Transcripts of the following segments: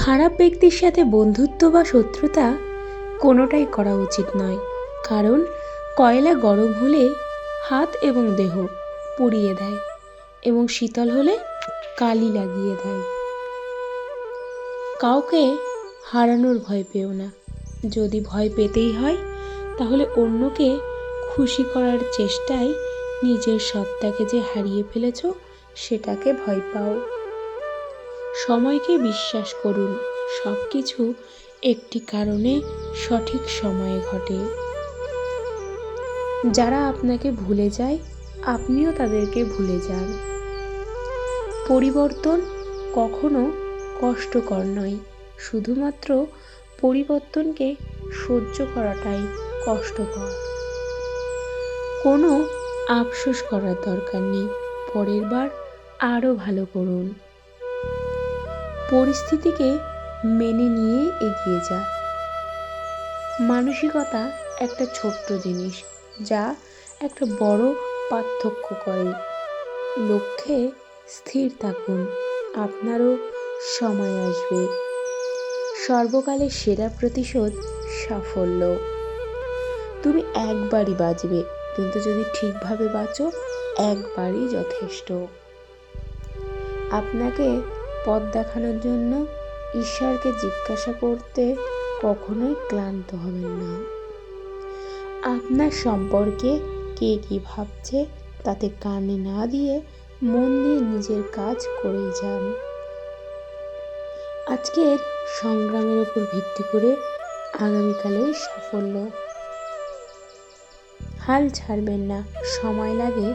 খারাপ ব্যক্তির সাথে বন্ধুত্ব বা শত্রুতা কোনোটাই করা উচিত নয়। কারণ কয়লা গরম হলে হাত এবং দেহ পুড়িয়ে দেয় এবং শীতল হলে কালি লাগিয়ে দেয়। কাউকে হারানোর ভয় পেও না। যদি ভয় পেতেই হয়, তাহলে অন্যকে খুশি করার চেষ্টায় নিজের সত্তাকে যে হারিয়ে ফেলেছ, সেটাকে ভয় পাও। সময়কে বিশ্বাস করুন সব কিছু একটি কারণে সঠিক সময়ে ঘটে। যারা আপনাকে ভুলে যায়, আপনিও তাদেরকে ভুলে যান। পরিবর্তন কখনো কষ্টকর নয়, শুধুমাত্র পরিবর্তনকে সহ্য করাটাই কষ্টকর। কোনো আফসোস করার দরকার নেই, পরের বার আরও ভালো করুন। পরিস্থিতিকে মেনে নিয়ে এগিয়ে যা। মানসিকতা একটা ছোট্ট জিনিস, যা একটা বড় পার্থক্য করে। লক্ষ্যে স্থির থাকুন, আপনারও সময় আসবে। সর্বকালের সেরা প্রতিশোধ সাফল্য। তুমি একবারই বাঁচবে কিন্তু যদি ঠিকভাবে বাঁচো, একবারই যথেষ্ট। আপনাকে পথ দেখানোর জন্য ঈশ্বরকে জিজ্ঞাসা করতে কখনোই ক্লান্ত হবেন না। আপনার সম্পর্কে কে কি ভাবছে তাতে কানে না দিয়ে মন দিয়ে নিজের কাজ করেই যান। আজকের সংগ্রামের উপর ভিত্তি করে আগামীকালের সাফল্য। হাল ছাড়বেন না, সময় লাগে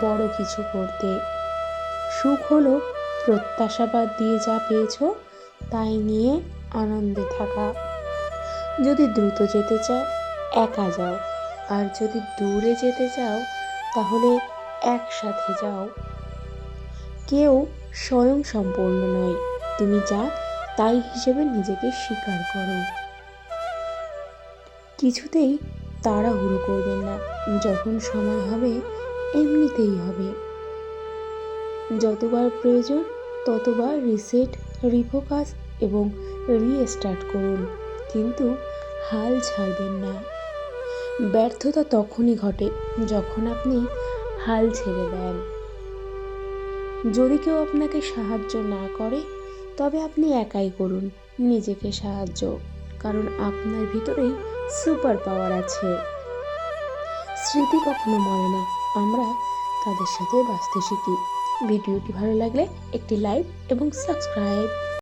বড় কিছু করতে। সুখ হলো প্রত্যাশাবাদ দিয়ে যা পেয়েছ তাই নিয়ে আনন্দে থাকা। যদি দ্রুত যেতে চাও, একা যাও। আর যদি দূরে যেতে চাও, তাহলে একসাথে যাও। কেউ স্বয়ং সম্পূর্ণ নয়। তুমি যা তাই হিসেবে নিজেকে স্বীকার করো। কিছুতেই তাড়াহুড়ো করবেন না। যখন সময় হবে, এমনিতেই হবে। যতবার প্রয়োজন ততবার রিসেট, রিফোকাস এবং রিস্টার্ট করুন, কিন্তু হাল ছাড়বেন না। ব্যর্থতা তখনই ঘটে যখন আপনি হাল ছেড়ে দেন। যদি কেউ আপনাকে সাহায্য না করে, তবে আপনি একাই করুন নিজেকে সাহায্য, কারণ আপনার ভিতরেই সুপার পাওয়ার আছে। স্মৃতি কখনো মরে না। আমরা তাদের সাথে বাঁচতে শিখি। ভিডিওটি ভালো লাগলে একটি লাইক এবং সাবস্ক্রাইব।